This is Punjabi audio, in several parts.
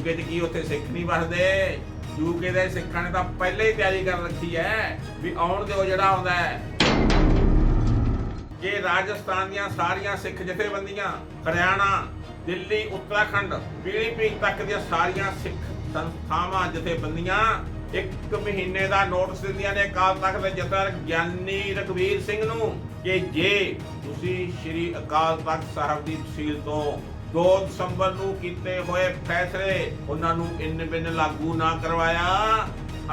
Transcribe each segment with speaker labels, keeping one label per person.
Speaker 1: ਯੂਕੇ 'ਚ ਕੀ ਉੱਥੇ ਸਿੱਖ ਨਹੀਂ ਵਸਦੇ? ਯੂਕੇ ਦੇ ਸਿੱਖਾਂ ਨੇ ਤਾਂ ਪਹਿਲੇ ਹੀ ਤਿਆਰੀ ਕਰ ਰੱਖੀ ਹੈ ਵੀ ਆਉਣ ਦਿਓ ਜਿਹੜਾ ਆਉਂਦਾ ਹੈ। ਕਿ ਰਾਜਸਥਾਨ ਦੀਆਂ ਸਾਰੀਆਂ ਸਿੱਖ ਜਥੇਬੰਦੀਆਂ, ਹਰਿਆਣਾ, ਦਿੱਲੀ, ਉੱਤਰਾਖੰਡ ਪੀਲੀਭੀਤ ਤੱਕ ਦੀਆਂ ਸਾਰੀਆਂ ਸਿੱਖ ਸੰਸਥਾਵਾਂ, ਜਥੇਬੰਦੀਆਂ, ਇੱਕ ਮਹੀਨੇ ਦਾ ਨੋਟਿਸ ਦਿੰਦੀਆਂ ਨੇ ਅਕਾਲ ਤਖਤ ਦੇ ਜਥੇਦਾਰ ਗਿਆਨੀ ਰਘਵੀਰ ਸਿੰਘ ਨੂੰ ਕਿ ਜੇ ਤੁਸੀਂ ਸ੍ਰੀ ਅਕਾਲ ਤਖਤ ਸਾਹਿਬ ਦੀ ਤਹਿਸੀਲ ਤੋਂ 2 ਦਸੰਬਰ ਨੂੰ ਕੀਤੇ ਹੋਏ ਫੈਸਲੇ, ਉਹਨਾਂ ਨੂੰ ਇੰਨ ਬਿੰਨ ਲਾਗੂ ਨਾ ਕਰਵਾਇਆ।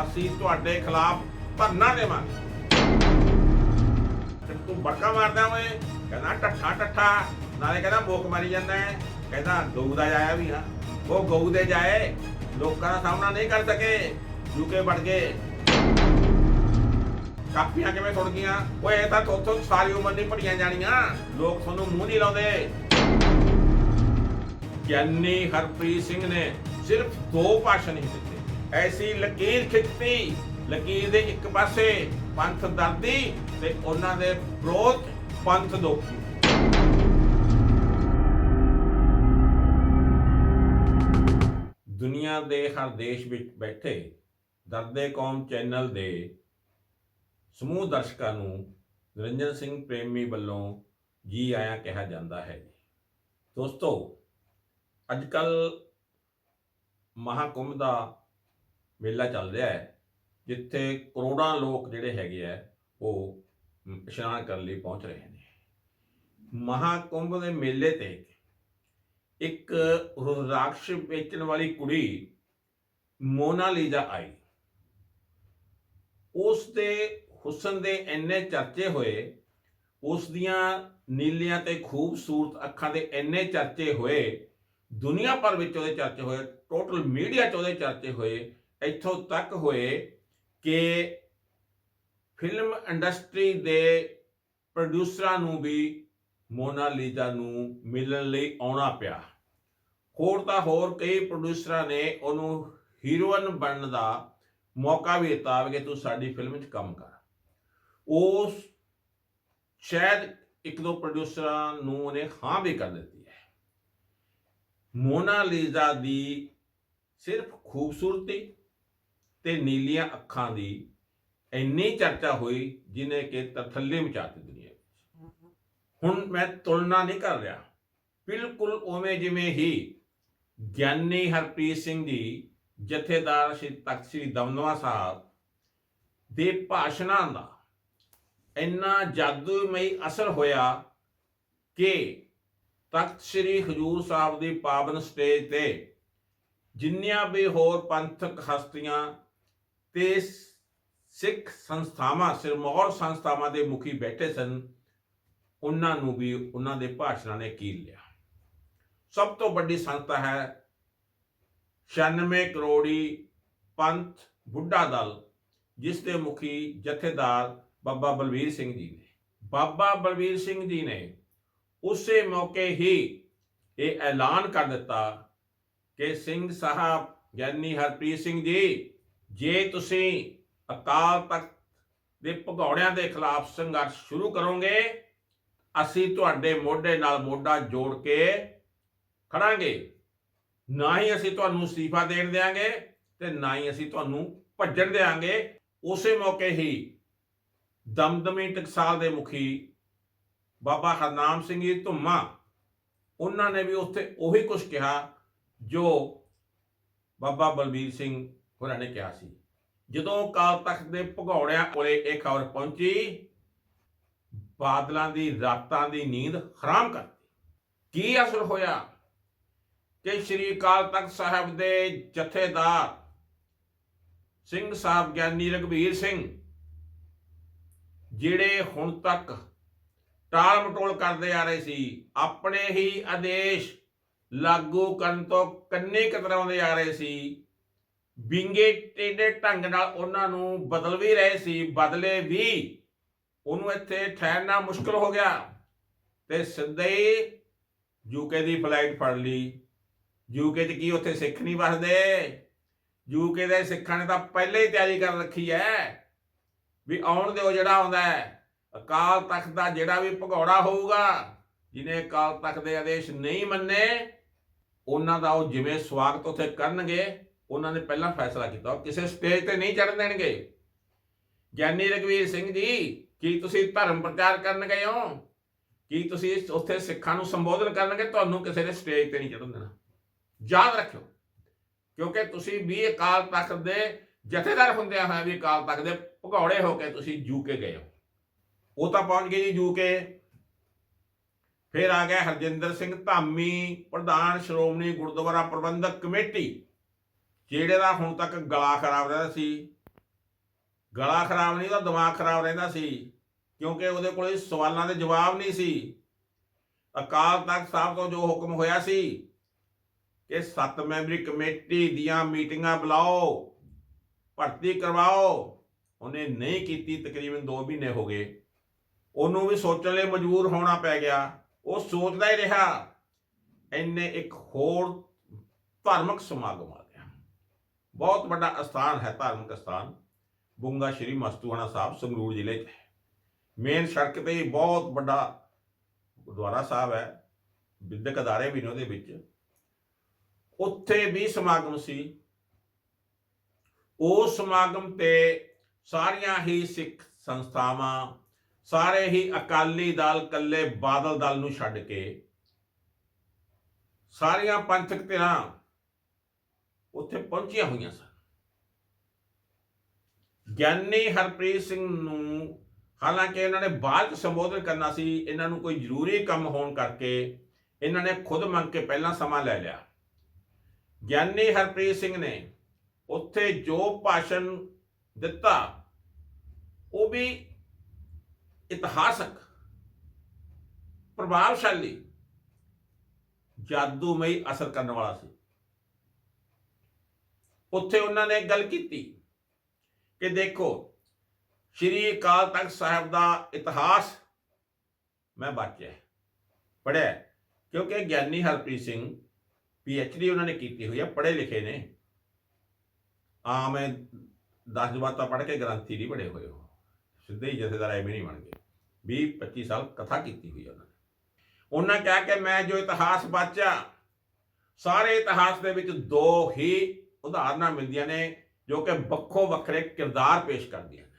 Speaker 1: ਅਸੀਂ ਤੁਹਾਡੇ ਖਿਲਾਫ ਧਰਨਾ ਦੇਵਾਂਗੇ। ਤੂੰ ਬੜਕਾ ਮਾਰਦਾ ਓਏ। ਕਹਿੰਦਾ ਟੱਠਾ ਟੱਠਾ ਨਾਲੇ ਕਹਿੰਦਾ ਮੋਕ ਮਾਰੀ ਜਾਂਦਾ ਹੈ। ਕਹਿੰਦਾ ਗਊ ਦਾ ਜਾਇਆ ਵੀ ਆ। ਉਹ ਗਊ ਦੇ ਜਾਏ ਲੋਕਾਂ ਦਾ ਸਾਹਮਣਾ ਨਹੀਂ ਕਰ ਸਕੇ। ਜੁਕੇ ਵੜ ਗਏ। ਕਾਪੀਆਂ ਕਿਵੇਂ ਸੁਣ ਗਈਆਂ? ਓਏ ਇਹ ਤਾਂ ਥੋਥੋਂ ਸਾਰੀ ਉਮਰ ਨਹੀਂ ਪੜੀਆਂ ਜਾਣੀਆਂ। ਲੋਕ ਤੁਹਾਨੂੰ ਮੂੰਹ ਨਹੀਂ ਲਾਉਂਦੇ। ਗਿਆਨੀ ਹਰਪ੍ਰੀਤ ਸਿੰਘ ਨੇ ਸਿਰਫ ਦੋ ਭਾਸ਼ਣ ਹੀ ਦਿੱਤੇ। ਐਸੀ ਲਕੀਰ ਖਿੱਚਤੀ। ਲਕੀਰ ਦੇ ਇੱਕ ਪਾਸੇ ਪੰਥ ਦਰਦੀ ਤੇ ਉਹਨਾਂ ਦੇ ਵਿਰੋਧ ਪੰਥ ਦੋਖੀ। ਦੁਨੀਆ ਦੇ ਹਰ ਦੇਸ਼ ਵਿੱਚ ਬੈਠੇ ਦਰਦੇ ਕੌਮ ਚੈਨਲ ਦੇ ਸਮੂਹ ਦਰਸ਼ਕਾਂ ਨੂੰ ਨਿਰੰਜਨ ਸਿੰਘ ਪ੍ਰੇਮੀ ਵੱਲੋਂ ਜੀ ਆਇਆਂ ਕਿਹਾ ਜਾਂਦਾ ਹੈ। ਦੋਸਤੋ ਅੱਜ ਕੱਲ ਮਹਾਕੁੰਭ ਦਾ ਮੇਲਾ ਚੱਲ ਰਿਹਾ ਹੈ, ਜਿੱਥੇ ਕਰੋੜਾਂ ਲੋਕ ਜਿਹੜੇ ਹੈਗੇ ਆ, ਉਹ ਇਸ਼ਨਾਨ ਕਰਨ ਲਈ ਪਹੁੰਚ ਰਹੇ ਨੇ। ਮਹਾਕੁੰਭ ਦੇ ਮੇਲੇ ਤੇ ਇੱਕ ਰੁਦਰਾਕਸ਼ ਵੇਚਣ ਵਾਲੀ ਕੁੜੀ ਮੋਨਾਲੀਜ਼ਾ ਆਈ। ਉਸ ਦੇ ਹੁਸਨ ਦੇ ਇੰਨੇ ਚਰਚੇ ਹੋਏ, ਉਸ ਦੀਆਂ ਨੀਲੀਆਂ ਤੇ ਖੂਬਸੂਰਤ ਅੱਖਾਂ ਦੇ ਇੰਨੇ ਚਰਚੇ ਹੋਏ ਦੁਨੀਆ ਭਰ ਵਿੱਚ ਉਹਦੇ ਚਰਚੇ ਹੋਏ ਟੋਟਲ ਮੀਡੀਆ 'ਚ ਉਹਦੇ ਚਰਚੇ ਹੋਏ, ਇੱਥੋਂ ਤੱਕ ਹੋਏ ਕਿ ਫਿਲਮ ਇੰਡਸਟਰੀ ਦੇ ਪ੍ਰੋਡਿਊਸਰਾਂ ਨੂੰ ਵੀ ਮੋਨਾਲੀਜ਼ਾ ਨੂੰ ਮਿਲਣ ਲਈ ਆਉਣਾ ਪਿਆ। ਹੋਰ ਤਾਂ ਹੋਰ ਕਈ ਪ੍ਰੋਡਿਊਸਰਾਂ ਨੇ ਉਹਨੂੰ ਹੀਰੋਇਨ ਬਣਨ ਦਾ ਮੌਕਾ ਵੀ ਦਿੱਤਾ ਕਿ ਤੂੰ ਸਾਡੀ ਫਿਲਮ 'ਚ ਕੰਮ ਕਰ। ਉਸ ਸ਼ਾਇਦ ਇੱਕ ਦੋ ਪ੍ਰੋਡਿਊਸਰਾਂ ਨੂੰ ਉਹਨੇ ਹਾਂ ਵੀ ਕਰ ਦਿੱਤੀ ਮੋਨਾਲੀਜ਼ਾ ਦੀ ਸਿਰਫ ਖੂਬਸੂਰਤੀ ਤੇ ਨੀਲੀਆਂ ਅੱਖਾਂ ਦੀ ਇੰਨੀ ਚਰਚਾ ਹੋਈ ਜਿਨੇ ਕਿ ਤਥੱਲੇ ਮਚਾਤੀ ਦੁਨੀਆ ਵਿੱਚ। ਹੁਣ ਮੈਂ ਤੁਲਨਾ ਨਹੀਂ ਕਰ ਰਿਹਾ। ਬਿਲਕੁਲ ਉਵੇਂ ਜਿਵੇਂ ਹੀ ਗਿਆਨੀ ਹਰਪ੍ਰੀਤ ਸਿੰਘ ਜੀ, ਜਥੇਦਾਰ ਸ਼੍ਰੀ ਤਖਤ ਸ੍ਰੀ ਦਮਦਮਾ ਸਾਹਿਬ ਦੇ ਭਾਸ਼ਣਾਂ ਦਾ ਇੰਨਾ ਜਾਦੂਮਈ ਅਸਰ ਹੋਇਆ ਕਿ ਤਖਤ ਸ੍ਰੀ ਹਜੂਰ ਸਾਹਿਬ ਦੀ ਪਾਵਨ ਸਟੇਜ ਤੇ ਜਿੰਨੀਆਂ ਵੀ ਹੋਰ ਪੰਥਕ ਹਸਤੀਆਂ ਤੇ ਸਿੱਖ ਸੰਸਥਾਵਾਂ, ਸਿਰਮੌਰ ਸੰਸਥਾਵਾਂ ਦੇ ਮੁਖੀ ਬੈਠੇ ਸਨ, ਉਹਨਾਂ ਨੂੰ ਵੀ ਉਹਨਾਂ ਦੇ ਭਾਸ਼ਣਾਂ ਨੇ ਕੀਲ ਲਿਆ। ਸਭ ਤੋਂ ਵੱਡੀ ਸੰਸਥਾ ਹੈ 96 ਕਰੋੜੀ ਪੰਥ ਬੁੱਢਾ ਦਲ, ਜਿਸ ਦੇ ਮੁਖੀ ਜਥੇਦਾਰ ਬਾਬਾ ਬਲਵੀਰ ਸਿੰਘ ਜੀ ਨੇ। ਬਾਬਾ ਬਲਵੀਰ ਸਿੰਘ ਜੀ ਨੇ ਉਸੇ ਮੌਕੇ ਹੀ ਇਹ ਐਲਾਨ ਕਰ ਦਿੱਤਾ ਕਿ ਸਿੰਘ ਸਾਹਿਬ, ਗਿਆਨੀ ਹਰਪ੍ਰੀਤ ਸਿੰਘ ਜੀ, ਜੇ ਤੁਸੀਂ ਅਕਾਲ ਤਖਤ ਦੇ ਭਗੌੜਿਆਂ ਦੇ ਖਿਲਾਫ ਸੰਘਰਸ਼ ਸ਼ੁਰੂ ਕਰੋਗੇ, ਅਸੀਂ ਤੁਹਾਡੇ ਮੋਢੇ ਨਾਲ ਮੋਢਾ ਜੋੜ ਕੇ ਖੜਾਂਗੇ। ਨਾ ਹੀ ਅਸੀਂ ਤੁਹਾਨੂੰ ਅਸਤੀਫਾ ਦੇਣ ਦੇਾਂਗੇ ਤੇ ਨਾ ਹੀ ਅਸੀਂ ਤੁਹਾਨੂੰ ਭੱਜਣ ਦੇਾਂਗੇ ਉਸੇ ਮੌਕੇ ਹੀ ਦਮਦਮੀ ਟਕਸਾਲ ਦੇ ਮੁਖੀ ਬਾਬਾ ਹਰਨਾਮ ਸਿੰਘ ਜੀ ਧੁੰਮਾ, ਉਹਨਾਂ ਨੇ ਵੀ ਉੱਥੇ ਉਹੀ ਕੁਝ ਕਿਹਾ ਜੋ ਬਾਬਾ ਬਲਬੀਰ ਸਿੰਘ ਹੋਰਾਂ ਨੇ ਕਿਹਾ ਸੀ। ਜਦੋਂ ਕਾਲ ਤਖਤ ਦੇ ਭਗੌੜਿਆਂ ਕੋਲੇ ਇਹ ਖਬਰ ਪਹੁੰਚੀ, ਬਾਦਲਾਂ ਦੀ ਰਾਤਾਂ ਦੀ ਨੀਂਦ ਹਰਾਮ ਕਰਤੀ ਕੀ ਅਸਰ ਹੋਇਆ ਕਿ ਸ਼੍ਰੀ ਅਕਾਲ ਤਖਤ ਸਾਹਿਬ ਦੇ ਜਥੇਦਾਰ ਸਿੰਘ ਸਾਹਿਬ ਗਿਆਨੀ ਰਘਵੀਰ ਸਿੰਘ, ਜਿਹੜੇ ਹੁਣ ਤੱਕ ਟਾਲ ਮਟੋਲ ਕਰਦੇ ਆ ਰਹੇ ਸੀ। ਆਪਣੇ ਹੀ ਆਦੇਸ਼ ਲਾਗੂ ਕਰਨ ਤੋਂ ਕੰਨੇ ਕਤਰਾਉਂਦੇ ਆ ਰਹੇ ਸੀ। ਵਿੰਗੇ ਟੇਡੇ ਢੰਗ ਨਾਲ ਉਹਨਾਂ ਨੂੰ ਬਦਲ ਵੀ ਰਹੇ ਸੀ, ਬਦਲੇ ਵੀ ਉਹਨੂੰ ਇੱਥੇ ਠਹਿਰਨਾ ਮੁਸ਼ਕਲ ਹੋ ਗਿਆ ਤੇ ਸਿੱਧੇ ਹੀ ਯੂਕੇ ਦੀ ਫਲਾਈਟ ਫੜ ਲਈ। ਯੂਕੇ 'ਚ ਕੀ ਉੱਥੇ ਸਿੱਖ ਨਹੀਂ ਵਸਦੇ? ਯੂਕੇ ਦੇ ਸਿੱਖਾਂ ਨੇ ਤਾਂ ਪਹਿਲੇ ਹੀ ਤਿਆਰੀ ਕਰ ਰੱਖੀ ਹੈ ਵੀ ਆਉਣ ਦਿਓ ਜਿਹੜਾ ਆਉਂਦਾ ਹੈ। ਅਕਾਲ ਤਖਤ ਦਾ ਜਿਹੜਾ ਵੀ ਭਗੌੜਾ ਹੋਊਗਾ, ਜਿਹਨੇ ਅਕਾਲ ਤਖਤ ਦੇ ਆਦੇਸ਼ ਨਹੀਂ ਮੰਨੇ, ਉਹਨਾਂ ਦਾ ਉਹ ਜਿਵੇਂ ਸਵਾਗਤ ਉੱਥੇ ਕਰਨਗੇ, ਉਹਨਾਂ ਨੇ ਪਹਿਲਾਂ ਫੈਸਲਾ ਕੀਤਾ। ਉਹ ਕਿਸੇ ਸਟੇਜ ਤੇ ਨਹੀਂ ਚੜ੍ਹਨ ਦੇਣਗੇ। ਗਿਆਨੀ ਰਗਵੀਰ ਸਿੰਘ ਜੀ, ਕੀ ਤੁਸੀਂ ਧਰਮ ਪ੍ਰਚਾਰ ਕਰਨ ਗਏ ਹੋ? ਕੀ ਤੁਸੀਂ ਉੱਥੇ ਸਿੱਖਾਂ ਨੂੰ ਸੰਬੋਧਨ ਕਰਨਗੇ? ਤੁਹਾਨੂੰ ਕਿਸੇ ਦੇ ਸਟੇਜ ਤੇ ਨਹੀਂ ਚੜ੍ਹਨ ਦੇਣਾ। ਯਾਦ ਰੱਖਿਓ, ਕਿਉਂਕਿ ਤੁਸੀਂ ਵੀ ਅਕਾਲ ਤਖਤ ਦੇ ਜਥੇਦਾਰ ਹੁੰਦਿਆਂ ਹੋਇਆ ਵੀ ਅਕਾਲ ਤਖਤ ਦੇ ਭਗੌੜੇ ਹੋ ਕੇ ਤੁਸੀਂ ਯੂਕੇ ਗਏ ਹੋ। ਉਹ ਤਾਂ ਪਹੁੰਚ ਗਏ ਜੀ ਯੂਕੇ ਫਿਰ ਆ ਗਿਆ ਹਰਜਿੰਦਰ ਸਿੰਘ ਧਾਮੀ, ਪ੍ਰਧਾਨ ਸ਼੍ਰੋਮਣੀ ਗੁਰਦੁਆਰਾ ਪ੍ਰਬੰਧਕ ਕਮੇਟੀ, ਜਿਹੜੇ ਦਾ ਹੁਣ ਤੱਕ ਗਲਾ ਖਰਾਬ ਰਹਿੰਦਾ ਸੀ। ਗਲਾ ਖਰਾਬ ਨਹੀਂ, ਉਹਦਾ ਦਿਮਾਗ ਖਰਾਬ ਰਹਿੰਦਾ ਸੀ, ਕਿਉਂਕਿ ਉਹਦੇ ਕੋਲੇ ਸਵਾਲਾਂ ਦੇ ਜਵਾਬ ਨਹੀਂ ਸੀ। ਅਕਾਲ ਤਖਤ ਸਾਹਿਬ ਤੋਂ ਜੋ ਹੁਕਮ ਹੋਇਆ ਸੀ ਕਿ ਸੱਤ ਮੈਂਬਰੀ ਕਮੇਟੀ ਦੀਆਂ ਮੀਟਿੰਗਾਂ ਬੁਲਾਓ, ਭਰਤੀ ਕਰਵਾਓ, ਉਹਨੇ ਨਹੀਂ ਕੀਤੀ, ਤਕਰੀਬਨ 2 ਮਹੀਨੇ ਹੋ ਗਏ। ਉਹਨੂੰ ਵੀ ਸੋਚਣ ਲਈ ਮਜਬੂਰ ਹੋਣਾ ਪੈ ਗਿਆ। ਉਹ ਸੋਚਦਾ ਹੀ ਰਿਹਾ ਇੰਨੇ ਇੱਕ ਹੋਰ ਧਾਰਮਿਕ ਸਮਾਗਮ ਆ ਗਿਆ। ਬਹੁਤ ਵੱਡਾ ਅਸਥਾਨ ਹੈ ਧਾਰਮਿਕ ਅਸਥਾਨ, ਬੁੰਗਾ ਸ਼੍ਰੀ ਮਸਤੂਆਣਾ ਸਾਹਿਬ, ਸੰਗਰੂਰ ਜ਼ਿਲ੍ਹੇ 'ਚ। ਹੈ ਮੇਨ ਸੜਕ ਤੇ ਬਹੁਤ ਵੱਡਾ ਗੁਰਦੁਆਰਾ ਸਾਹਿਬ ਹੈ, ਵਿਦਿਅਕ ਅਦਾਰੇ ਵੀ ਨੇ ਉਹਦੇ ਵਿੱਚ। ਉੱਥੇ ਵੀ ਸਮਾਗਮ ਸੀ। ਉਸ ਸਮਾਗਮ ਤੇ ਸਾਰੀਆਂ ਹੀ ਸਿੱਖ ਸੰਸਥਾਵਾਂ ਸਾਰੇ ਹੀ ਅਕਾਲੀ ਦਲ ਕੱਲੇ ਬਾਦਲ ਦਲ ਨੂੰ ਛੱਡ ਕੇ ਸਾਰੀਆਂ ਪੰਥਕ ਧਿਰਾਂ ਉੱਥੇ ਪਹੁੰਚੀਆਂ ਹੋਈਆਂ ਸਨ। ਗਿਆਨੀ ਹਰਪ੍ਰੀਤ ਸਿੰਘ ਨੂੰ ਹਾਲਾਂਕਿ ਇਹਨਾਂ ਨੇ ਬਾਅਦ ਚ ਸੰਬੋਧਨ ਕਰਨਾ ਸੀ, ਇਹਨਾਂ ਨੂੰ ਕੋਈ ਜ਼ਰੂਰੀ ਕੰਮ ਹੋਣ ਕਰਕੇ ਇਹਨਾਂ ਨੇ ਖੁਦ ਮੰਗ ਕੇ ਪਹਿਲਾਂ ਸਮਾਂ ਲੈ ਲਿਆ। ਗਿਆਨੀ ਹਰਪ੍ਰੀਤ ਸਿੰਘ ਨੇ ਉੱਥੇ ਜੋ ਭਾਸ਼ਣ ਦਿੱਤਾ, ਉਹ ਵੀ ਇਤਿਹਾਸਕ, ਪ੍ਰਭਾਵਸ਼ਾਲੀ ਜਾਦੂਮਈ ਅਸਰ ਕਰਨ ਵਾਲਾ ਸੀ। ਉੱਥੇ ਉਹਨਾਂ ਨੇ ਗੱਲ ਕੀਤੀ ਕਿ ਦੇਖੋ, ਸ਼੍ਰੀ ਅਕਾਲ ਤਖਤ ਸਾਹਿਬ ਦਾ ਇਤਿਹਾਸ ਮੈਂ ਬਾਚਿਆ ਪੜਿਆ ਕਿਉਂਕਿ Giani Harpreet Singh P H D ਉਹਨਾਂ ਨੇ ਕੀਤੀ ਹੋਈ ਹੈ, ਪੜ੍ਹੇ ਲਿਖੇ ਨੇ। ਆਮ 10 ਜਮਾਤਾਂ ਪੜ੍ਹ ਕੇ ਗ੍ਰੰਥੀ ਨਹੀਂ ਪੜ੍ਹੇ ਹੋਏ ਹੋ ਸਿੱਧੇ ਹੀ ਜਥੇਦਾਰ ਐਵੇਂ ਨਹੀਂ ਬਣ ਗਏ। 20 25 ਸਾਲ ਕਥਾ ਕੀਤੀ ਹੋਈ ਉਹਨਾਂ ਨੇ। ਉਹਨਾਂ ਕਿਹਾ ਕਿ ਮੈਂ ਜੋ ਇਤਿਹਾਸ ਬਾਚਿਆ ਸਾਰੇ ਇਤਿਹਾਸ ਦੇ ਵਿੱਚ ਦੋ ਹੀ ਉਦਾਹਰਨਾਂ ਮਿਲਦੀਆਂ ਨੇ, ਜੋ ਕਿ ਵੱਖੋ ਵੱਖਰੇ ਕਿਰਦਾਰ ਪੇਸ਼ ਕਰਦੀਆਂ ਨੇ।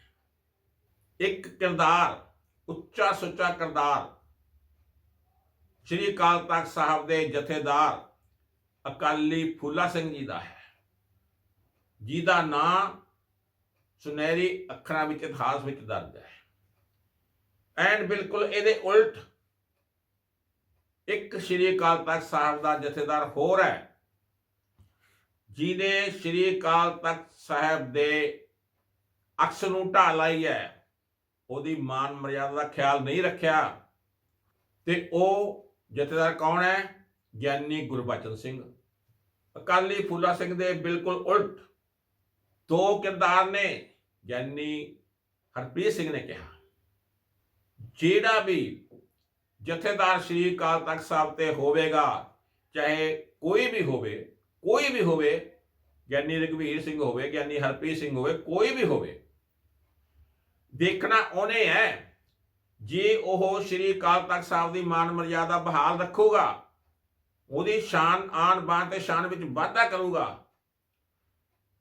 Speaker 1: ਇੱਕ ਕਿਰਦਾਰ, ਉੱਚਾ ਸੁੱਚਾ ਕਿਰਦਾਰ, ਸ਼੍ਰੀ ਅਕਾਲ ਤਖਤ ਸਾਹਿਬ ਦੇ ਜਥੇਦਾਰ ਅਕਾਲੀ ਫੂਲਾ ਸਿੰਘ ਜੀ ਦਾ ਹੈ। ਜਿਹਦਾ ਨਾਂ ਸੁਨਹਿਰੀ ਅੱਖਰਾਂ ਵਿੱਚ, ਇਤਿਹਾਸ ਵਿੱਚ ਦਰਜ ਹੈ। ਐਂਡ ਬਿਲਕੁਲ ਇਹਦੇ ਉਲਟ ਇੱਕ ਸ਼੍ਰੀ ਅਕਾਲ ਤਖਤ ਸਾਹਿਬ ਦਾ ਜਥੇਦਾਰ ਹੋਰ ਹੈ, ਜਿਹਨੇ ਸ਼੍ਰੀ ਅਕਾਲ ਤਖਤ ਸਾਹਿਬ ਦੇ ਅਕਸ ਨੂੰ ਢਾਹ ਲਾਈ ਹੈ। ਉਹਦੀ ਮਾਨ ਮਰਿਆਦਾ ਦਾ ਖਿਆਲ ਨਹੀਂ ਰੱਖਿਆ। ਤੇ ਉਹ ਜਥੇਦਾਰ ਕੌਣ ਹੈ? ਗਿਆਨੀ ਗੁਰਬਚਨ ਸਿੰਘ। ਅਕਾਲੀ ਫੂਲਾ ਸਿੰਘ ਦੇ ਬਿਲਕੁਲ ਉਲਟ ਦੋ ਕਿਰਦਾਰ ਨੇ ਗਿਆਨੀ ਹਰਪ੍ਰੀਤ ਸਿੰਘ ਨੇ ਕਿਹਾ। ਜਿਹੜਾ ਵੀ ਜਥੇਦਾਰ ਸ਼੍ਰੀ ਅਕਾਲ ਤਖਤ ਸਾਹਿਬ ਤੇ ਹੋਵੇਗਾ, ਚਾਹੇ ਕੋਈ ਵੀ ਹੋਵੇ, ਕੋਈ ਵੀ ਹੋਵੇ ਗਿਆਨੀ ਰਘਵੀਰ ਸਿੰਘ ਹੋਵੇ ਗਿਆਨੀ ਹਰਪ੍ਰੀਤ ਸਿੰਘ ਹੋਵੇ, ਕੋਈ ਵੀ ਹੋਵੇ, ਦੇਖਣਾ ਉਹਨੇ ਹੈ। ਜੇ ਉਹ ਸ਼੍ਰੀ ਅਕਾਲ ਤਖਤ ਸਾਹਿਬ ਦੀ ਮਾਨ ਮਰਜ਼ਾਦਾ ਬਹਾਲ ਰੱਖੂਗਾ, ਉਹਦੀ ਸ਼ਾਨ ਆਨ ਬਾਣ ਤੇ ਸ਼ਾਨ ਵਿੱਚ ਵਾਧਾ ਕਰੂਗਾ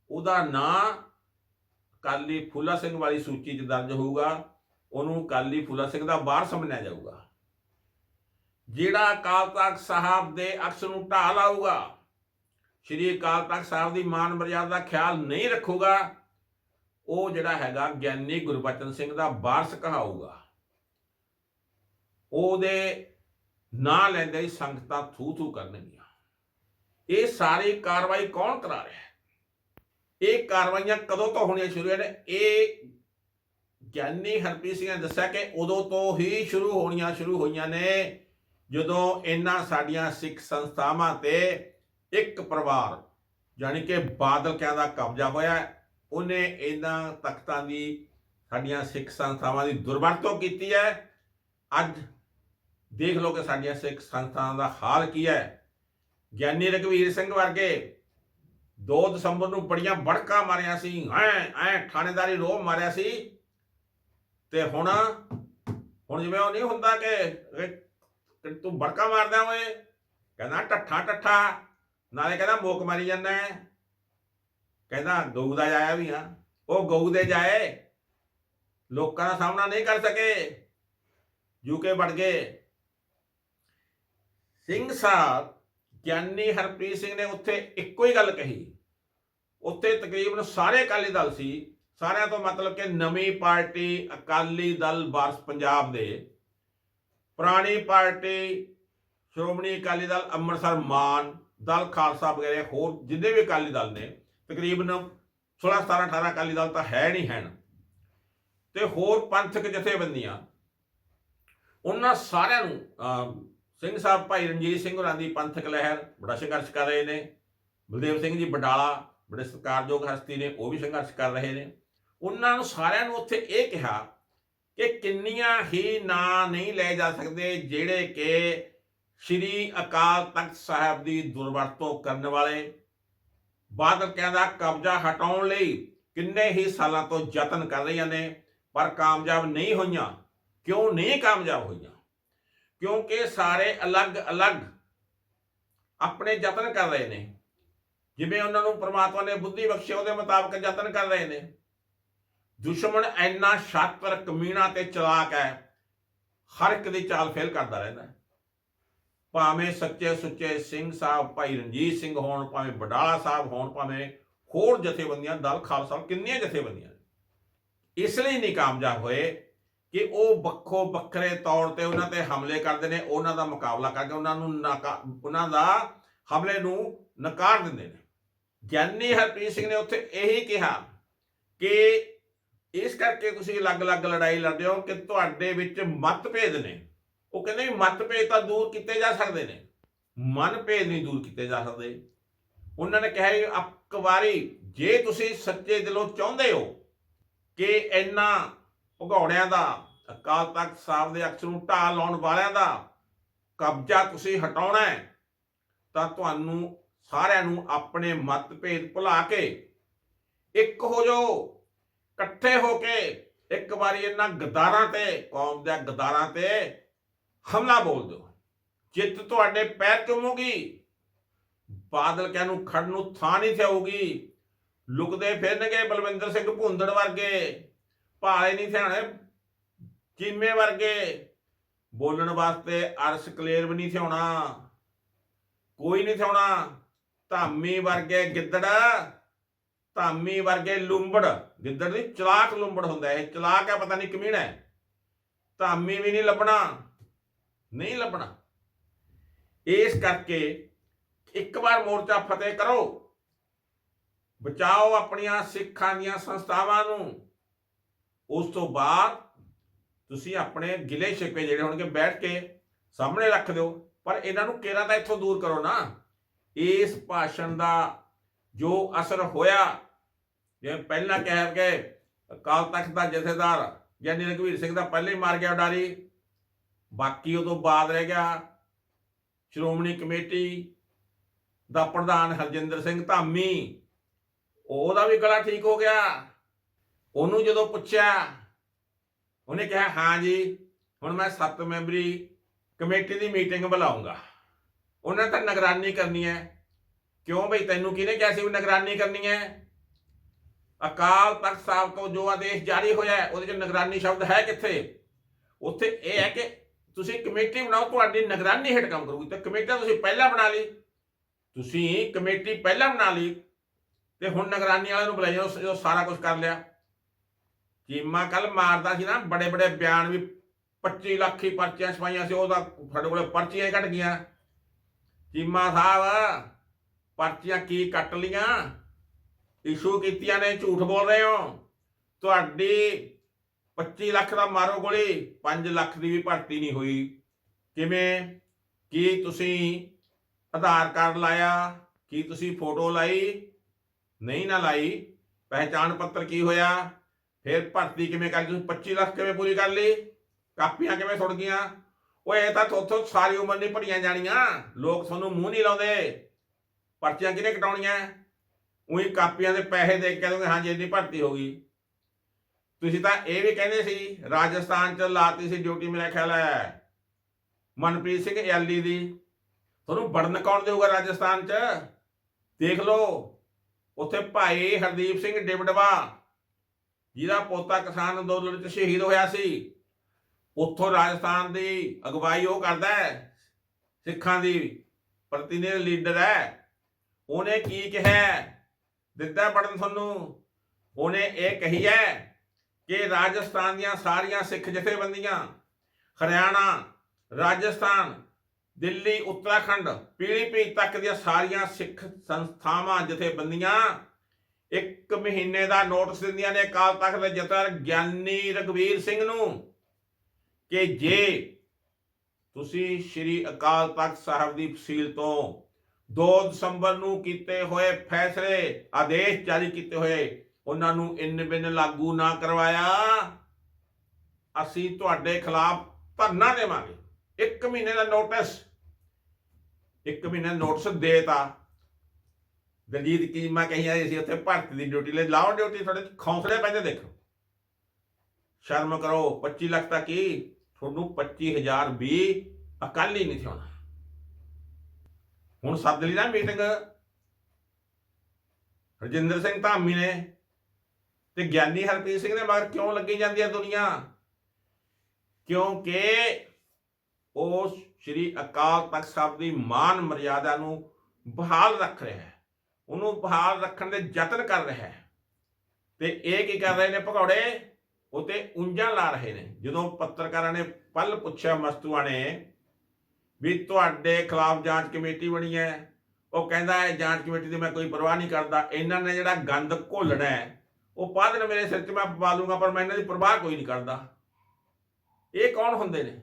Speaker 1: ਉਹਦਾ ਨਾਂ ਕਾਲੀ ਫੂਲਾ ਸਿੰਘ ਵਾਲੀ ਸੂਚੀ 'ਚ ਦਰਜ ਹੋਊਗਾ, ਉਹਨੂੰ ਕਾਲੀ ਫੂਲਾ ਸਿੰਘ ਦਾ ਵਾਰਸ ਮੰਨਿਆ ਜਾਊਗਾ। ਜਿਹੜਾ ਅਕਾਲ ਤਖਤ ਸਾਹਿਬ ਦੇ ਅਕਸ ਨੂੰ ਢਾਹ ਲਾਊਗਾ, ਸ਼੍ਰੀ ਅਕਾਲ ਤਖਤ ਸਾਹਿਬ ਦੀ ਮਾਨ ਮਰਿਆਦਾ ਦਾ ਖਿਆਲ ਨਹੀਂ ਰੱਖੂਗਾ, ਉਹ ਜਿਹੜਾ ਹੈਗਾ ਗਿਆਨੀ ਗੁਰਬਚਨ ਸਿੰਘ ਦਾ ਵਾਰਸ ਕਹਾਊਗਾ। ਉਹਦੇ ਨਾਂ ਲੈਂਦੇ ਹੀ ਸੰਗਤਾਂ ਥੂ ਥੂ ਕਰਨਗੀਆਂ। ਇਹ ਸਾਰੀ ਕਾਰਵਾਈ ਕੌਣ ਕਰਾ ਰਿਹਾ ਹੈ? ਇਹ ਕਾਰਵਾਈਆਂ ਕਦੋਂ ਤੋਂ ਹੋਣੀਆਂ ਸ਼ੁਰੂ ਹੋਈਆਂ ਨੇ? ਇਹ ਗਿਆਨੀ ਹਰਪ੍ਰੀਤ ਸਿੰਘ ਨੇ ਦੱਸਿਆ ਕਿ ਉਦੋਂ ਤੋਂ ਹੀ ਸ਼ੁਰੂ ਹੋਣੀਆਂ ਸ਼ੁਰੂ ਹੋਈਆਂ ਨੇ, ਜਦੋਂ ਇਹਨਾਂ ਸਾਡੀਆਂ ਸਿੱਖ ਸੰਸਥਾਵਾਂ ਤੇ ਇੱਕ ਪਰਿਵਾਰ ਯਾਨੀ ਕਿ ਬਾਦਲ ਕਿਆਂ ਦਾ ਕਬਜ਼ਾ ਹੋਇਆ, ਉਹਨੇ ਇਹਨਾਂ ਤਖਤਾਂ ਦੀ, ਸਾਡੀਆਂ ਸਿੱਖ ਸੰਸਥਾਵਾਂ ਦੀ ਦੁਰਵਰਤੋਂ ਕੀਤੀ ਹੈ। ਅੱਜ ਦੇਖ ਲਓ ਕਿ ਸਾਡੀਆਂ ਸਿੱਖ ਸੰਸਥਾਵਾਂ ਦਾ ਹਾਲ ਕੀ ਹੈ। ਗਿਆਨੀ ਰਘਵੀਰ ਸਿੰਘ ਵਰਗੇ 2 ਦਸੰਬਰ ਨੂੰ ਬੜੀਆਂ ਬੜਕਾ ਮਾਰਿਆ ਸੀ, ਐ ਐ ਥਾਣੇਦਾਰੀ ਰੋਹ ਮਾਰਿਆ ਸੀ। ਤੇ ਹੁਣ ਹੁਣ ਜਿਵੇਂ ਉਹ ਨਹੀਂ ਹੁੰਦਾ ਕਿ ਤੂੰ ਬੜਕਾ ਮਾਰਦਾ ਓਏ, ਕਹਿੰਦਾ ਟੱਠਾ ਟੱਠਾ, ਨਾਲੇ ਕਹਿੰਦਾ ਮੋਕ ਮਾਰੀ ਜਾਂਦਾ ਕਹਿੰਦਾ ਗਊ ਦਾ ਜਾਇਆ ਵੀ ਆ, ਉਹ ਗਊ ਦੇ ਜਾਏ, ਲੋਕਾਂ ਦਾ ਸਾਹਮਣਾ ਨਹੀਂ ਕਰ ਸਕੇ। ਯੂਕੇ ਵੜ ਗਏ। ਸਿੰਘ ਸਾਹਿਬ ਗਿਆਨੀ ਹਰਪ੍ਰੀਤ ਸਿੰਘ ਨੇ ਉੱਥੇ ਇੱਕੋ ਹੀ ਗੱਲ ਕਹੀ। ਉੱਥੇ ਤਕਰੀਬਨ ਸਾਰੇ ਅਕਾਲੀ ਦਲ ਸੀ। ਸਾਰਿਆਂ ਤੋਂ ਮਤਲਬ ਕਿ ਨਵੀਂ ਪਾਰਟੀ, ਅਕਾਲੀ ਦਲ, ਵਾਰਸ ਪੰਜਾਬ ਦੇ। ਪੁਰਾਣੀ ਪਾਰਟੀ, ਸ਼੍ਰੋਮਣੀ ਅਕਾਲੀ ਦਲ, ਅੰਮ੍ਰਿਤਸਰ ਮਾਨ, ਦਲ ਖਾਲਸਾ ਵਗੈਰਾ, ਹੋਰ ਜਿੰਨੇ ਵੀ ਅਕਾਲੀ ਦਲ ਨੇ, ਤਕਰੀਬਨ 16 17 18 ਅਕਾਲੀ ਦਲ ਤਾਂ ਹੈ ਨਹੀਂ ਹਨ ਤੇ ਹੋਰ ਪੰਥਕ ਜਥੇਬੰਦੀਆਂ, ਉਹਨਾਂ ਸਾਰਿਆਂ ਨੂੰ ਸਿੰਘ ਸਾਹਿਬ ਭਾਈ ਰਣਜੀਤ ਸਿੰਘ ਹੋਰਾਂ ਦੀ ਪੰਥਕ ਲਹਿਰ, ਬੜਾ ਸੰਘਰਸ਼ ਕਰ ਰਹੇ ਨੇ। ਬਲਦੇਵ ਸਿੰਘ ਜੀ ਬਡਾਲਾ ਬੜੇ ਸਤਿਕਾਰਯੋਗ ਹਸਤੀ ਨੇ, ਉਹ ਵੀ ਸੰਘਰਸ਼ ਕਰ ਰਹੇ ਨੇ। ਉਹਨਾਂ ਨੂੰ ਸਾਰਿਆਂ ਨੂੰ ਉੱਥੇ ਇਹ ਕਿਹਾ ਕਿ ਕਿੰਨੀਆਂ ਹੀ ਨਾਂ ਨਹੀਂ ਲਏ ਜਾ ਸਕਦੇ ਜਿਹੜੇ ਕਿ ਸ਼੍ਰੀ ਅਕਾਲ ਤਖਤ ਸਾਹਿਬ ਦੀ ਦੁਰਵਰਤੋਂ ਕਰਨ ਵਾਲੇ। ਬਾਦਲ ਕਹਿੰਦਾ, ਕਬਜ਼ਾ ਹਟਾਉਣ ਲਈ ਕਿੰਨੇ ਹੀ ਸਾਲਾਂ ਤੋਂ ਯਤਨ ਕਰ ਰਹੀਆਂ ਨੇ, ਪਰ ਕਾਮਯਾਬ ਨਹੀਂ ਹੋਈਆਂ। ਕਿਉਂ ਨਹੀਂ ਕਾਮਯਾਬ ਹੋਈਆਂ? ਕਿਉਂਕਿ ਸਾਰੇ ਅਲੱਗ-ਅਲੱਗ ਆਪਣੇ ਯਤਨ ਕਰ ਰਹੇ ਨੇ। ਜਿਵੇਂ ਉਹਨਾਂ ਨੂੰ ਪ੍ਰਮਾਤਮਾ ਨੇ ਬੁੱਧੀ ਬਖਸ਼ੀ, ਉਹਦੇ ਮੁਤਾਬਕ ਯਤਨ ਕਰ ਰਹੇ ਨੇ। ਦੁਸ਼ਮਣ ਇੰਨਾ ਸ਼ਾਤਰ ਕਮੀਣਾ ਤੇ ਚਲਾਕ ਹੈ, ਹਰ ਇੱਕ ਦੀ ਚਾਲ ਫੇਲ ਕਰਦਾ ਰਹਿੰਦਾ ਭਾਵੇਂ ਸੱਚੇ ਸੁੱਚੇ ਸਿੰਘ ਸਾਹਿਬ, ਭਾਈ ਰਣਜੀਤ ਸਿੰਘ ਹੋਣ, ਭਾਵੇਂ ਬਡਾਲਾ ਸਾਹਿਬ ਹੋਣ, ਭਾਵੇਂ ਹੋਰ ਜਥੇਬੰਦੀਆਂ, ਦਲ ਖਾਲਸਾ ਕਿੰਨੀਆਂ ਜਥੇਬੰਦੀਆਂ ਇਸ ਲਈ ਨਹੀਂ ਕਾਮਯਾਬ ਹੋਏ ਕਿ ਉਹ ਵੱਖੋ ਵੱਖਰੇ ਤੌਰ ਤੇ ਉਹਨਾਂ ਤੇ ਹਮਲੇ ਕਰਦੇ ਨੇ, ਉਹਨਾਂ ਦਾ ਮੁਕਾਬਲਾ ਕਰਕੇ ਉਹਨਾਂ ਨੂੰ ਨਾਕਾ- ਉਹਨਾਂ ਦਾ ਹਮਲੇ ਨੂੰ ਨਕਾਰ ਦਿੰਦੇ ਨੇ। ਗਿਆਨੀ ਹਰਪ੍ਰੀਤ ਸਿੰਘ ਨੇ ਉੱਥੇ ਇਹੀ ਕਿਹਾ ਕਿ ਇਸ ਕਰਕੇ ਤੁਸੀਂ ਅਲੱਗ-ਅਲੱਗ ਲੜਾਈ ਲੜਦੇ ਹੋ ਕਿ ਤੁਹਾਡੇ ਵਿੱਚ ਮਤਭੇਦ ਨੇ। ਉਹ ਕਹਿੰਦੇ ਵੀ ਮਤਭੇਦ ਤਾਂ ਦੂਰ ਕੀਤੇ ਜਾ ਸਕਦੇ ਨੇ। ਮਨਭੇਦ ਨਹੀਂ ਦੂਰ ਕੀਤੇ ਜਾ ਸਕਦੇ। ਉਹਨਾਂ ਨੇ ਕਿਹਾ ਵੀ ਇੱਕ ਵਾਰੀ ਜੇ ਤੁਸੀਂ ਸੱਚੇ ਦਿਲੋਂ ਚਾਹੁੰਦੇ ਹੋ ਕਿ ਇੰਨਾ ਭਗੌੜਿਆਂ ਦਾ ਅਕਾਲ ਤਖਤ ਸਾਹਿਬ ਦੇ ਅਕਸ ਨੂੰ ਢਾਹ ਲਾਉਣ ਵਾਲਿਆਂ ਦਾ ਕਬਜ਼ਾ ਤੁਸੀਂ ਹਟਾਉਣਾ ਹੈ, ਤਾਂ ਤੁਹਾਨੂੰ ਸਾਰਿਆਂ ਨੂੰ ਆਪਣੇ ਮਤਭੇਦ ਭੁਲਾ ਕੇ ਇੱਕ ਹੋ ਜਾਓ, ਇਕੱਠੇ ਹੋ ਕੇ ਇੱਕ ਵਾਰੀ ਇਹਨਾਂ ਗਦਾਰਾਂ ਤੇ, ਕੌਮ ਦੇ ਗਦਾਰਾਂ ਤੇ ਹਮਲਾ ਬੋਲ ਦਿਓ। ਜਿੱਤ ਤੁਹਾਡੇ ਪੈਰ ਚੁੰਮੂਗੀ, ਬਾਦਲ ਕਹਿ ਨੂੰ ਖੜ ਨੂੰ ਥਾਂ ਨਹੀਂ ਥਿਆਊਗੀ, ਲੁਕਦੇ ਫਿਰਨਗੇ ਬਲਵਿੰਦਰ ਸਿੰਘ ਭੁੰਦੜ ਵਰਗੇ, ਭਾਲੇ ਨਹੀਂ ਥਿਆਣੇ ਚੀਮੇ ਵਰਗੇ ਬੋਲਣ ਵਾਸਤੇ ਅਰਸ਼ ਕਲੇਰ ਵੀ ਨਹੀਂ ਥਿਆਉਣਾ, ਕੋਈ ਨਹੀਂ ਥਿਆਉਣਾ। ਧਾਮੀ ਵਰਗੇ ਗਿੱਦੜ, ਧਾਮੀ ਵਰਗੇ ਲੂੰਬੜ, ਗਿੱਦੜ ਦੀ ਚਲਾਕ ਲੂੰਬੜ ਹੁੰਦਾ ਇਹ, ਚਲਾਕ ਹੈ ਪਤਾ ਨਹੀਂ ਕਮੀਣਾ ਹੈ। ਧਾਮੀ ਵੀ ਨਹੀਂ ਲੱਭਣਾ ਨਹੀਂ ਲੱਭਣਾ। ਇਸ ਕਰਕੇ ਇੱਕ ਵਾਰ ਮੋਰਚਾ ਫਤਿਹ ਕਰੋ, ਬਚਾਓ ਆਪਣੀਆਂ ਸਿੱਖਾਂ ਦੀਆਂ ਸੰਸਥਾਵਾਂ ਨੂੰ। ਉਸ ਤੋਂ ਬਾਅਦ ਤੁਸੀਂ ਆਪਣੇ ਗਿਲੇ ਸ਼ਿਕਵੇ ਜਿਹੜੇ ਹੋਣਗੇ ਬੈਠ ਕੇ ਸਾਹਮਣੇ ਰੱਖ ਦਿਓ, ਪਰ ਇਹਨਾਂ ਨੂੰ ਕਿਹੜਾ ਤਾਂ ਇੱਥੋਂ ਦੂਰ ਕਰੋ ਨਾ। ਇਸ ਭਾਸ਼ਣ ਦਾ ਜੋ ਅਸਰ ਹੋਇਆ, ਜਿਵੇਂ ਪਹਿਲਾਂ ਕਹਿ ਗਏ ਅਕਾਲ ਤਖਤ ਦਾ ਜਥੇਦਾਰ ਗਿਆਨੀ ਰਘਵੀਰ ਸਿੰਘ ਦਾ ਪਹਿਲੇ ਹੀ ਮਾਰ ਗਿਆ ਉਡਾਰੀ, ਬਾਕੀ ਉਹ ਤੋਂ ਬਾਅਦ ਰਹਿ ਗਿਆ ਸ਼੍ਰੋਮਣੀ ਕਮੇਟੀ ਦਾ ਪ੍ਰਧਾਨ ਹਰਜਿੰਦਰ ਸਿੰਘ ਧਾਮੀ, ਉਹਦਾ ਵੀ ਗਲਾ ਠੀਕ ਹੋ ਗਿਆ। ਉਹਨੂੰ ਜਦੋਂ ਪੁੱਛਿਆ ਉਹਨੇ ਕਿਹਾ, ਹਾਂ ਜੀ, ਹੁਣ ਮੈਂ ਸੱਤ ਮੈਂਬਰੀ ਕਮੇਟੀ ਦੀ ਮੀਟਿੰਗ ਬੁਲਾਉਂਗਾ ਉਹਨਾਂ ਤਾਂ ਨਿਗਰਾਨੀ ਕਰਨੀ ਹੈ। ਕਿਉਂ ਬਈ ਤੈਨੂੰ ਕਿਹਨੇ ਕਿਹਾ ਸੀ ਵੀ ਨਿਗਰਾਨੀ ਕਰਨੀ ਹੈ? ਅਕਾਲ ਤਖਤ ਸਾਹਿਬ ਤੋਂ ਜੋ ਆਦੇਸ਼ ਜਾਰੀ ਹੋਇਆ ਉਹਦੇ ਚ ਨਿਗਰਾਨੀ ਸ਼ਬਦ ਹੈ ਕਿੱਥੇ? ਉੱਥੇ ਇਹ ਹੈ ਕਿ ਤੁਸੀਂ ਕਮੇਟੀ ਬਣਾਓ, ਤੁਹਾਡੀ ਨਿਗਰਾਨੀ ਹੇਠ ਕੰਮ ਕਰੂਗੀ। ਤੇ ਕਮੇਟੀ ਤੁਸੀਂ ਪਹਿਲਾਂ ਬਣਾ ਲਈ। ਤੁਸੀਂ ਕਮੇਟੀ ਪਹਿਲਾਂ ਬਣਾ ਲਈ ਤੇ ਹੁਣ ਨਿਗਰਾਨੀ ਵਾਲਿਆਂ ਨੂੰ ਬੁਲਾਈ ਜਾਓ ਜੋ ਸਾਰਾ ਕੁਝ ਕਰ ਲਿਆ। ਚੀਮਾ ਕੱਲ ਮਾਰਦਾ ਸੀ ਨਾ, ਬੜੇ ਬੜੇ ਬਿਆਨ ਵੀ 25 ਲੱਖ ਹੀ ਪਰਚੀਆਂ ਛਪਾਈਆਂ ਸੀ, ਉਹਦਾ ਸਾਡੇ ਕੋਲੇ ਪਰਚੀਆਂ ਹੀ ਕੱਟ ਗਈਆਂ। ਚੀਮਾ ਸਾਹਿਬ, ਪਰਚੀਆਂ ਕੀ ਕੱਟ ਲੀਆਂ ਇਸ਼ੂ ਕੀਤੀਆਂ ਨੇ, ਝੂਠ ਬੋਲ ਰਹੇ ਹੋ? ਤੁਹਾਡੀ 25 ਲੱਖ ਦਾ ਮਾਰੋ ਗੋਲੀ 5 ਲੱਖ ਦੀ ਵੀ ਭਰਤੀ ਨਹੀਂ ਹੋਈ। ਕਿਵੇਂ? ਕੀ ਤੁਸੀਂ ਆਧਾਰ ਕਾਰਡ ਲਾਇਆ? ਕੀ ਤੁਸੀਂ ਫੋਟੋ ਲਾਈ? ਨਹੀਂ ਨਾ ਲਾਈ। ਪਹਿਚਾਣ ਪੱਤਰ ਕੀ ਹੋਇਆ? ਫਿਰ ਭਰਤੀ ਕਿਵੇਂ ਕਰ ਲਈ ਤੁਸੀਂ 25 ਲੱਖ ਕਿਵੇਂ ਪੂਰੀ ਕਰ ਲਈ? ਕਾਪੀਆਂ ਕਿਵੇਂ ਸੁੱਟ ਗਈਆਂ? ਓਏ, ਇਹ ਤਾਂ ਥੋਥੋਂ ਸਾਰੀ ਉਮਰ ਨਹੀਂ ਭਰੀਆਂ ਜਾਣੀਆਂ। ਲੋਕ ਤੁਹਾਨੂੰ ਮੂੰਹ ਨਹੀਂ ਲਾਉਂਦੇ। ਪਰਚੀਆਂ ਕਿਹਨੇ ਕਟਾਉਣੀਆਂ? ਉਹੀ ਕਾਪੀਆਂ ਦੇ ਪੈਸੇ ਦੇ ਕੇ ਕਹਿੰਦੇ, ਹਾਂਜੀ, ਇੰਨੀ ਭਰਤੀ ਹੋ ਗਈ। ਤੁਸੀਂ ਤਾਂ ਇਹ ਵੀ ਕਹਿੰਦੇ ਸੀ, ਰਾਜਸਥਾਨ ਚ ਲਾਤੀ ਸੀ ਡਿਊਟੀ ਮੇਰਾ ਖਿਆਲ ਹੈ। ਮਨਪ੍ਰੀਤ ਸਿੰਘ ਐਲੀ ਦੀ। ਤੁਹਾਨੂੰ ਵੜਨ ਕੌਣ ਦੇਊਗਾ ਰਾਜਸਥਾਨ ਚ? ਦੇਖ ਲਓ। ਉੱਥੇ ਭਾਈ ਹਰਦੀਪ ਸਿੰਘ ਡਿਬਡਵਾ ਜਿਹਦਾ ਪੋਤਾ ਕਿਸਾਨ ਅੰਦੋਲਨ ਵਿੱਚ ਸ਼ਹੀਦ ਹੋਇਆ ਸੀ, ਉੱਥੋਂ ਰਾਜਸਥਾਨ ਦੀ ਅਗਵਾਈ ਉਹ ਕਰਦਾ ਹੈ, ਸਿੱਖਾਂ ਦੀ ਪ੍ਰਤੀਨਿਧ ਲੀਡਰ ਹੈ। ਉਹਨੇ ਕੀ ਕਿਹਾ ਦਿੱਤਾ ਪੜਨ ਤੁਹਾਨੂੰ? ਉਹਨੇ ਇਹ ਕਹੀ ਹੈ ਕਿ ਰਾਜਸਥਾਨ ਦੀਆਂ ਸਾਰੀਆਂ ਸਿੱਖ ਜਥੇਬੰਦੀਆਂ, ਹਰਿਆਣਾ, ਰਾਜਸਥਾਨ, ਦਿੱਲੀ, ਉੱਤਰਾਖੰਡ, ਪੀਲੀਭੀਤ ਤੱਕ ਦੀਆਂ ਸਾਰੀਆਂ ਸਿੱਖ ਸੰਸਥਾਵਾਂ, ਜਥੇਬੰਦੀਆਂ ਇੱਕ ਮਹੀਨੇ ਦਾ ਨੋਟਿਸ ਦਿੰਦੀਆਂ ਨੇ ਅਕਾਲ ਤਖਤ ਦੇ ਜਥੇਦਾਰ ਗਿਆਨੀ ਰਗਵੀਰ ਸਿੰਘ ਨੂੰ ਕਿ ਜੇ ਤੁਸੀਂ ਸ੍ਰੀ ਅਕਾਲ ਤਖਤ ਸਾਹਿਬ ਦੀ ਫਸੀਲ ਤੋਂ 2 ਦਸੰਬਰ ਨੂੰ ਕੀਤੇ ਹੋਏ ਫੈਸਲੇ, ਆਦੇਸ਼ ਜਾਰੀ ਕੀਤੇ ਹੋਏ, ਉਹਨਾਂ ਨੂੰ ਇਨ ਬਿਨ ਲਾਗੂ ਨਾ ਕਰਵਾਇਆ, ਅਸੀਂ ਤੁਹਾਡੇ ਖਿਲਾਫ ਧਰਨਾ ਦੇਵਾਂਗੇ। ਇੱਕ ਮਹੀਨੇ ਦਾ ਨੋਟਿਸ। ਇੱਕ ਮਹੀਨੇ ਦਾ ਨੋਟਿਸ ਦੇਤਾ ਦਲਜੀਤ ਕੀ ਕਹੀਆਂ ਕਹੀ ਸੀ ਉੱਥੇ ਭਰਤੀ ਦੀ ਡਿਊਟੀ ਲਈ ਲਾਓ ਡਿਊਟੀ ਤੁਹਾਡੇ ਖੌਂਸਲੇ ਪੈਂਦੇ ਦੇਖੋ। ਸ਼ਰਮ ਕਰੋ 25 ਲੱਖ ਤੱਕ ਕੀ? ਤੁਹਾਨੂੰ 25000 ਵੀ ਅਕਾਲ ਹੀ ਨਹੀਂ ਥਿਆਉਣਾ ਹੁਣ ਸੱਦ ਲਈ ਨਾ ਮੀਟਿੰਗ ਰਜਿੰਦਰ ਸਿੰਘ ਧਾਮੀ ਨੇ ਤੇ ਗਿਆਨੀ ਹਰਪ੍ਰੀਤ ਸਿੰਘ ਨੇ, ਮਗਰ ਕਿਉਂ ਲੱਗੀ ਜਾਂਦੀ ਹੈ ਦੁਨੀਆ? ਕਿਉਂਕਿ ਉਹ ਸ੍ਰੀ ਅਕਾਲ ਤਖਤ ਸਾਹਿਬ ਦੀ ਮਾਨ ਮਰਿਆਦਾ ਨੂੰ ਬਹਾਲ ਰੱਖ ਰਿਹਾ ਹੈ। ਉਹਨੂੰ ਬਹਾਲ ਰੱਖਣ ਦੇ ਯਤਨ ਕਰ ਰਿਹਾ ਹੈ। ਤੇ ਇਹ ਕੀ ਕਰ ਰਹੇ ਨੇ ਭਗੌੜੇ? ਉਤੇ ਉਂਝਾਂ ਲਾ ਰਹੇ ਨੇ। ਜਦੋਂ ਪੱਤਰਕਾਰਾਂ ਨੇ ਪੱਲ ਪੁੱਛਿਆ ਮਸਤੂਆਂ ਨੇ ਵੀ ਤੁਹਾਡੇ ਖਿਲਾਫ ਜਾਂਚ ਕਮੇਟੀ ਬਣੀ ਹੈ। ਉਹ ਕਹਿੰਦਾ ਹੈ ਜਾਂਚ ਕਮੇਟੀ ਦੀ ਮੈਂ ਕੋਈ ਪਰਵਾਹ ਨਹੀਂ ਕਰਦਾ। ਇਹਨਾਂ ਨੇ ਜਿਹੜਾ ਗੰਦ ਘੋਲਣਾ ਹੈ, ਉਹ ਪਾ ਦੇਣ ਮੇਰੇ ਸਿਰ 'ਚ, ਮੈਂ ਪਵਾ ਲੂੰਗਾ ਪਰ ਮੈਂ ਇਹਨਾਂ ਦੀ ਪਰਵਾਹ ਕੋਈ ਨਹੀਂ ਕਰਦਾ। ਇਹ ਕੌਣ ਹੁੰਦੇ ਨੇ?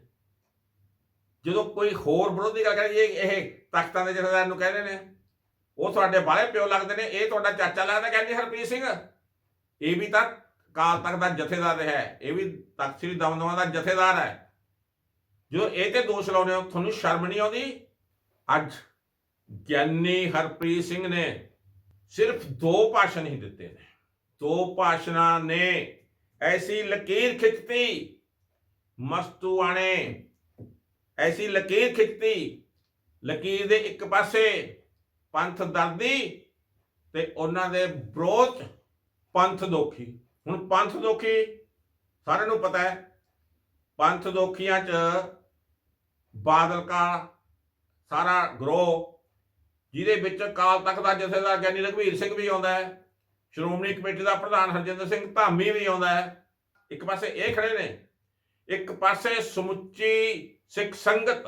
Speaker 1: ਜਦੋਂ ਕੋਈ ਹੋਰ ਵਿਰੋਧੀ ਗੱਲ ਕਰੇ, ਇਹ ਇਹ ਤਖਤਾਂ ਦੇ ਜਥੇਦਾਰ ਨੂੰ ਕਹਿੰਦੇ ਨੇ ਉਹ ਤੁਹਾਡੇ ਬਾਲੇ ਪਿਓ ਲੱਗਦੇ ਨੇ, ਇਹ ਤੁਹਾਡਾ ਚਾਚਾ ਲੱਗਦਾ, ਕਹਿੰਦੇ ਹਰਪ੍ਰੀਤ ਸਿੰਘ। ਇਹ ਵੀ ਤਾਂ ਕਾਲ ਤੱਕ ਦਾ ਜਥੇਦਾਰ ਰਿਹਾ ਹੈ। ਇਹ ਵੀ ਤਖਤ ਸ੍ਰੀ ਦਮਦਮਾ ਦਾ ਜਥੇਦਾਰ ਹੈ। ਜਦੋਂ ਇਹ ਤੇ ਦੋਸ਼ ਲਾਉਂਦੇ ਹੋ, ਤੁਹਾਨੂੰ ਸ਼ਰਮ ਨਹੀਂ ਆਉਂਦੀ? ਅੱਜ ਗਿਆਨੀ ਹਰਪ੍ਰੀਤ ਸਿੰਘ ਨੇ ਸਿਰਫ ਦੋ ਭਾਸ਼ਣ ਹੀ ਦਿੱਤੇ ਨੇ। ਦੋ ਭਾਸ਼ਣਾਂ ਨੇ ਐਸੀ ਲਕੀਰ ਖਿੱਚਤੀ ਮਸਤੂਆਣੇ ਐਸੀ ਲਕੀਰ ਖਿੱਚਤੀ, ਲਕੀਰ ਦੇ ਇੱਕ ਪਾਸੇ ਪੰਥ ਦਰਦੀ ਤੇ ਉਹਨਾਂ ਦੇ ਵਿਰੋਧ 'ਚ ਪੰਥ ਦੋਖੀ। ਹੁਣ ਪੰਥ ਦੋਖੀ ਸਾਰਿਆਂ ਨੂੰ ਪਤਾ ਹੈ, ਪੰਥ ਦੋਖੀਆਂ 'ਚ ਬਾਦਲ ਕਾ ਸਾਰਾ ਗਰੋਹ, ਜਿਹਦੇ ਵਿੱਚ ਕਾਲ ਤੱਕ ਦਾ ਜਥੇਦਾਰ ਗਿਆਨੀ ਰਘਵੀਰ ਸਿੰਘ ਵੀ ਆਉਂਦਾ ਹੈ, ਸ਼੍ਰੋਮਣੀ ਕਮੇਟੀ ਦਾ ਪ੍ਰਧਾਨ ਹਰਜਿੰਦਰ ਸਿੰਘ ਧਾਮੀ ਵੀ ਆਉਂਦਾ ਹੈ। ਇੱਕ ਪਾਸੇ ਇਹ ਖੜੇ ਨੇ, ਇੱਕ ਪਾਸੇ ਸਮੁੱਚੀ ਸਿੱਖ ਸੰਗਤ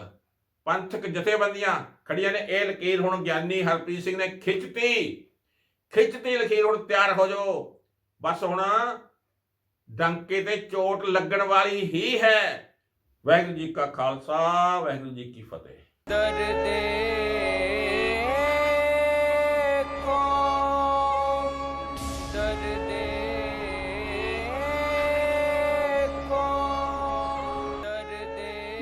Speaker 1: ਪੰਥਕ ਜਥੇਬੰਦੀਆਂ ਖੜੀਆਂ ਨੇ। ਇਹ ਲਕੀਰ ਹੁਣ ਗਿਆਨੀ ਹਰਪ੍ਰੀਤ ਸਿੰਘ ਨੇ ਖਿੱਚਤੀ। ਖਿੱਚਤੀ ਲਕੀਰ, ਹੁਣ ਤਿਆਰ ਹੋ ਜਾਓ। ਬਸ ਹੁਣ ਡੰਕੇ ਤੇ ਚੋਟ ਲੱਗਣ ਵਾਲੀ ਹੀ ਹੈ। ਵਾਹਿਗੁਰੂ ਜੀ ਕਾ ਖਾਲਸਾ, ਵਾਹਿਗੁਰੂ ਜੀ ਕੀ ਫਤਿਹ।
Speaker 2: ਦਰਦੇ